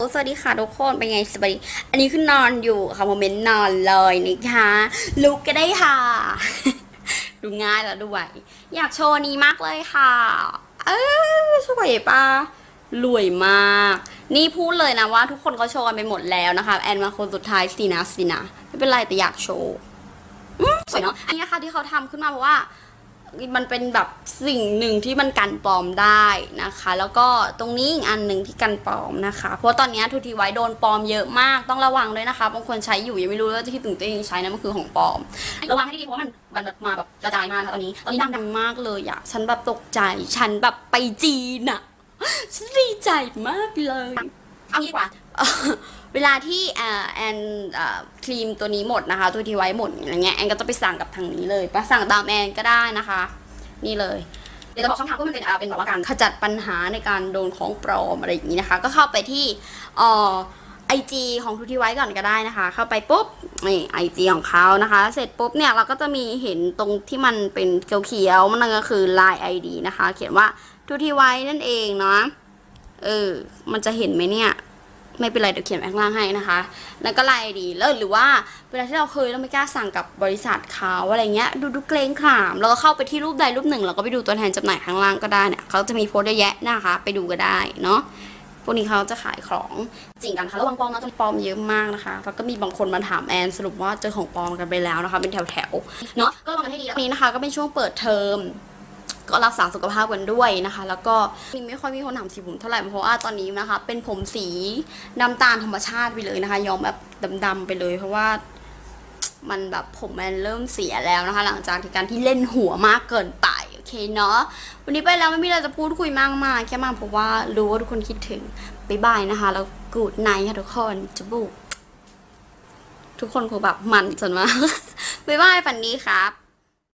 สวัสดีค่ะทุกคนเป็นไงสบายดี อันนี้คือนอนอยู่ค่ะโมเมนต์นอนเลยนะคะลุกก็ได้ค่ะ ดูง่ายแล้วด้วย อยากโชว์นี้มากเลยค่ะ เออสวยปะรวยมาก นี่พูดเลยนะว่า ทุกคนเขาโชว์กันไปหมดแล้วนะคะ แอนมาคนสุดท้ายสินะสินะไม่เป็นไรแต่อยากโชว์สวยเนาะอันนี้นะคะที่เขาทำขึ้นมาเพราะว่า มันเป็นแบบสิ่งหนึ่งที่มันกันปลอมได้นะคะ แล้วก็ตรงนี้อีกอันหนึ่งที่กันปลอมนะคะ เพราะตอนนี้ทูทีไว้โดนปลอมเยอะมากต้องระวังด้วยนะคะบางคนใช้อยู่ยังไม่รู้ว่าที่ถึงตัวเองใช้นะมันคือของปลอม ระวังให้ดีเพราะว่ามันมันแบบมาแบบกระจายมากตอนนี้ตอนนี้ดังดังมากเลยอะฉันแบบตกใจฉันแบบไปจีนอะฉันดีใจมากเลยเอางี้ดีกว่า เวลาที่แอนแอนเอ่อครีมตัวนี้หมดนะคะ ตัวที่ไว้หมดอย่างเงี้ยแอนก็จะไปสั่งกับทางนี้เลยไปสั่งตามแอนก็ได้นะคะ นี่เลยเดี๋ยวจะบอกช่องทางว่ามันเป็นอ่าเป็นแบบว่าการขจัดปัญหาในการโดนของปลอมอะไรอย่างนี้นะคะ ก็เข้าไปที่เอ่อไอจีของทุกที่ไว้ก่อนก็ได้นะคะ เข้าไปปุ๊บนี่ไอจีของเขานะคะ เสร็จปุ๊บเนี่ยเราก็จะมีเห็นตรงที่มันเป็นเขียวๆมันก็คือ Line ID นะคะ เขียนว่าทุกที่ไว้นั่นเองเนาะเออมันจะเห็นไหมเนี่ย ไม่เป็นไรเดี๋ยวเขียนไว้ข้างล่างให้นะคะ แล้วก็ไลน์ดีแล้วหรือว่าเวลาที่เราเคยเราไม่กล้าสั่งกับบริษัทเขาอะไรเงี้ยดูดูเกรงขามเราก็เข้าไปที่รูปใดรูปหนึ่งเราก็ไปดูตัวแทนจำหน่ายข้างล่างก็ได้เนี่ยเขาจะมีโพสต์เยอะแยะนะคะ ไปดูก็ได้เนาะพวกนี้เขาจะขายของจริงกันค่ะระวังปลอมนะต้องปลอมเยอะมากนะคะแล้วก็มีบางคนมาถามแอนสรุปว่าเจอของปลอมกันไปแล้วนะคะ เป็นแถวๆเนาะก็ระวังให้ดีนี้นะคะ ก็เป็นช่วงเปิดเทอม ก็รักษาสุขภาพกันด้วยนะคะ แล้วก็มีไม่ค่อยมีคนถามสีผมเท่าไหร่เพราะว่าตอนนี้นะคะ เป็นผมสีน้ำตาลธรรมชาติไปเลยนะคะย้อมแบบดำๆไปเลย เพราะว่ามันแบบผมมันเริ่มเสียแล้วนะคะ หลังจากที่การที่เล่นหัวมากเกินไปโอเคเนาะวันนี้ไปแล้วไม่มีอะไรจะพูดคุยมากมายแค่มาเพราะว่ารู้ว่าทุกคนคิดถึงบ๊ายบายนะคะ แล้วกูดไนท์ค่ะทุกคนจะบุกทุกคนคงแบบมันจนมากบ๊ายบายฝันดีครับ